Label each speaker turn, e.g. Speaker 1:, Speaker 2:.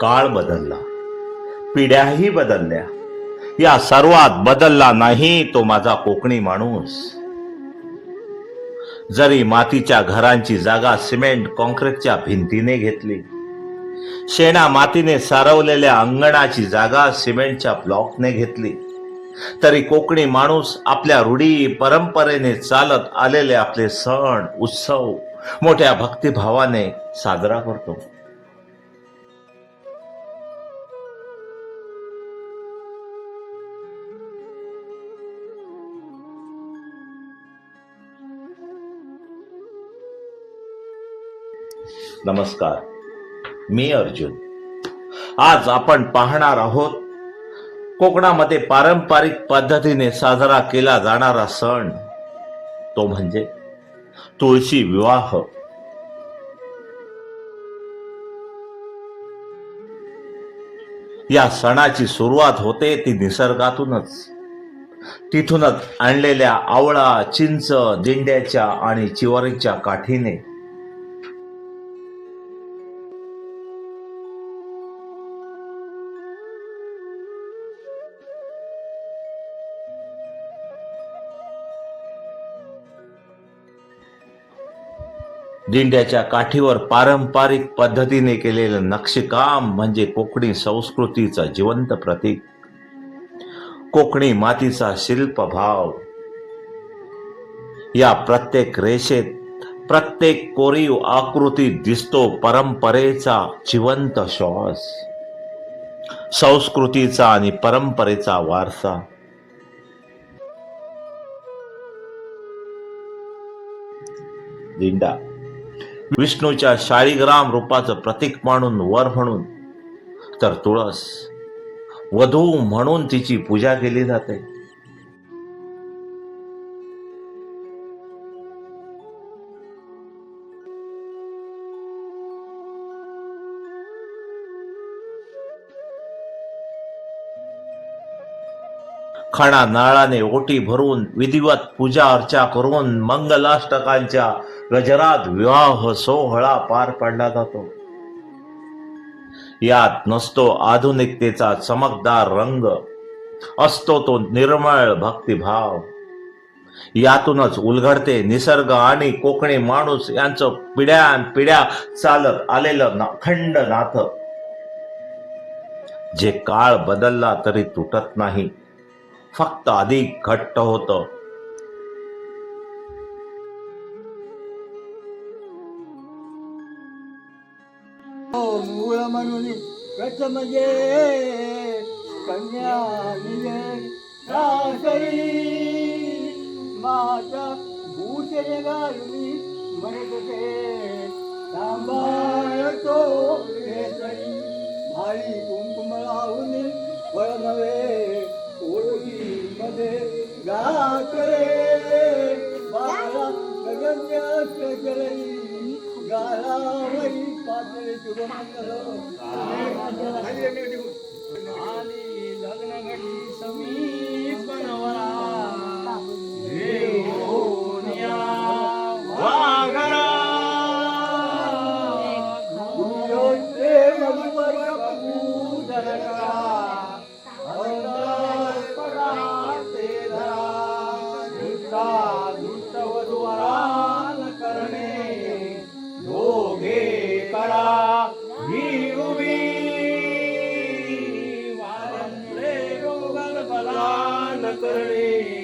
Speaker 1: काळ बदलला. पिढ्याही बदलल्या. या सर्वात बदलला नाही तो माझा कोकणी माणूस. जरी मातीच्या घरांची जागा सिमेंट कॉन्क्रीटच्या भिंतीने घेतली शेणा मातीने सारवलेल्या अंगणाची जागा सिमेंटच्या ब्लॉकने घेतली तरी कोकणी माणूस आपल्या रूढी परंपरेने चालत आलेले आपले सण उत्सव मोठ्या भक्तिभावाने साजरा करतो. नमस्कार मी अर्जुन. आज आपण पाहणार आहोत कोकणामध्ये पारंपरिक पद्धतीने साजरा केला जाणारा सण. तो म्हणजे तुळशी विवाह. या सणाची सुरुवात होते ती निसर्गातूनच. तिथूनच आणलेल्या आवळा चिंच दिंड्याच्या आणि चिवरीच्या काठीने दिंड्याच्या काठीवर पारंपरिक पद्धतीने केलेलं नक्षीकाम म्हणजे कोकणी संस्कृतीचं जिवंत प्रतीक. कोकणी मातीचा शिल्पभाव. या प्रत्येक रेषेत प्रत्येक कोरीव आकृती दिसतो परंपरेचा जिवंत श्वास. संस्कृतीचा आणि परंपरेचा वारसा. दिंडा. विष्णूच्या शाळीग्राम रूपाचं प्रतीक मानून वर म्हणून. तर तुळस वधू म्हणून तिची पूजा केली जाते. खणा नाळाने ओटी भरून विधिवत पूजा अर्चा करून मंगलाष्टकांच्या गजरात विवाह सोहळा पार पाडला जातो. यात नसतो आधुनिकतेचा चमकदार रंग असतो तो निर्मळ भक्तिभाव. यातूनच उलगडते निसर्ग आणि कोकणी माणूस यांचं पिढ्यान पिढ्या चालत आलेलं अखंड नाथ जे काळ बदलला तरी तुटत नाही. फक्त अधिक घट्ट होतं.
Speaker 2: हो, मूळ म्हणून प्रथम म्हणजे कन्या निजे सासरी माता भूषण घालून म्हणत होते सांभाळतो केसरी. भाई कुंकुम लावून वळमवे नव्हे ओळखी मध्ये गाकरे बाळा गगन्य केसरी गालावरी आणि लग्न घडी समी करणे.